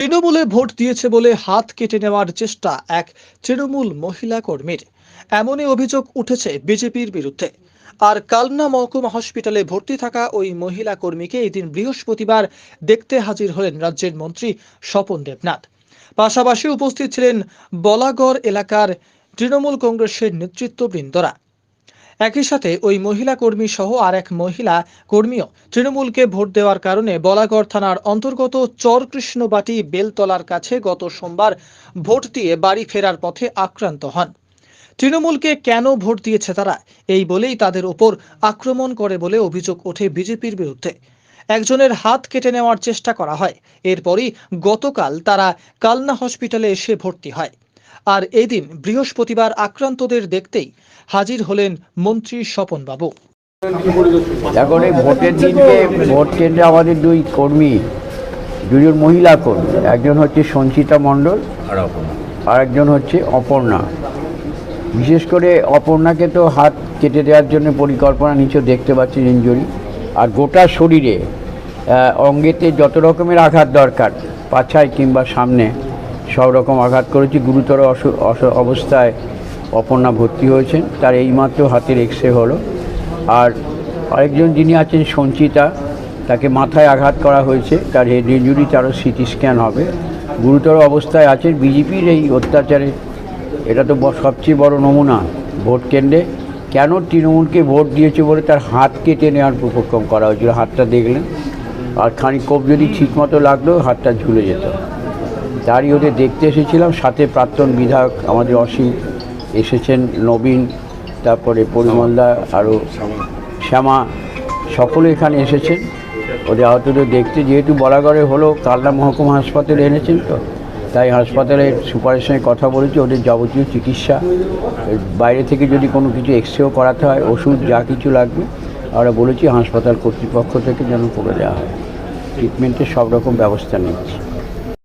তৃণমূলে ভোট দিয়েছে বলে হাত কেটে নেওয়ার চেষ্টা এক তৃণমূল মহিলা কর্মীর। এমনই অভিযোগ উঠেছে বিজেপির বিরুদ্ধে। আর কালনা মহকুমা হসপিটালে ভর্তি থাকা ওই মহিলা কর্মীকে এদিন বৃহস্পতিবার দেখতে হাজির হলেন রাজ্যের মন্ত্রী স্বপন দেবনাথ। পাশাপাশি উপস্থিত ছিলেন বলাগড় এলাকার তৃণমূল কংগ্রেসের নেতৃত্ববৃন্দরা। একই সাথে ওই মহিলা কর্মী সহ আর এক মহিলা কর্মীও তৃণমূলকে ভোট দেওয়ার কারণে বলাগড় থানার অন্তর্গত চরকৃষ্ণবাটি বেলতলার কাছে গত সোমবার ভোট দিয়ে বাড়ি ফেরার পথে আক্রান্ত হন। তৃণমূলকে কেন ভোট দিয়েছে তারা? এই বলেই তাদের ওপর আক্রমণ করে বলে অভিযোগ ওঠে বিজেপির বিরুদ্ধে। একজনের হাত কেটে নেওয়ার চেষ্টা করা হয়। এরপরই গতকাল তারা কালনা হসপিটালে এসে ভর্তি হয়। আর এদিন বৃহস্পতিবার আক্রান্তদের দেখতেই হাজির হলেন মন্ত্রী স্বপন বাবু এখন এই ভোটের দিনকে, ভোট কেন্দ্রে আমাদের দুই কর্মী, দুজন মহিলা কর্মী, একজন হচ্ছে সঞ্চিতা মণ্ডল আর একজন হচ্ছে অপর্ণা। বিশেষ করে অপর্ণাকে তো হাত কেটে দেওয়ার জন্য পরিকল্পনা নিচে দেখতে পাচ্ছি ইঞ্জুরি আর গোটা শরীরে অঙ্গেতে যত রকমের আঘাত দরকার, পাছায় কিংবা সামনে সব রকম আঘাত করেছি। গুরুতর অবস্থায় অপর্ণা ভর্তি হয়েছেন। তার এইমাত্র হাতের এক্স রে হলো। আর আরেকজন যিনি আছেন, সঞ্চিতা, তাকে মাথায় আঘাত করা হয়েছে। তার হেড ইঞ্জুরি তারও সিটি স্ক্যান হবে। গুরুতর অবস্থায় আছেন। বিজেপির এই অত্যাচারে এটা তো সবচেয়ে বড় নমুনা ভোট কেন্দ্রে। কেন তৃণমূলকে ভোট দিয়েছে বলে তার হাত কেটে নেওয়ার উপক্রম করা হয়েছিল? হাতটা দেখলেন। আর খানিক কোপ যদি ঠিক মতো লাগল, হাতটা ঝুলে যেত। তারই ওদের দেখতে এসেছিলাম। সাথে প্রাক্তন বিধায়ক আমাদের অসীম এসেছেন, নবীন, তারপরে পরিমলদা আরও শ্যামা, সকলে এখানে এসেছেন। ওদের আহতদের দেখতে যেহেতু বলাগড়ে হলো, কালনা মহকুমা হাসপাতালে এনেছেন তো, তাই হাসপাতালের সুপারের সঙ্গে কথা বলেছি, ওদের যাবতীয় চিকিৎসা। বাইরে থেকে যদি কোনো কিছু এক্সরেও করাতে হয়, ওষুধ যা কিছু লাগবে, আমরা বলেছি হাসপাতাল কর্তৃপক্ষ থেকে যেন করে দেওয়া হয়। ট্রিটমেন্টের সব রকম ব্যবস্থা নিচ্ছি।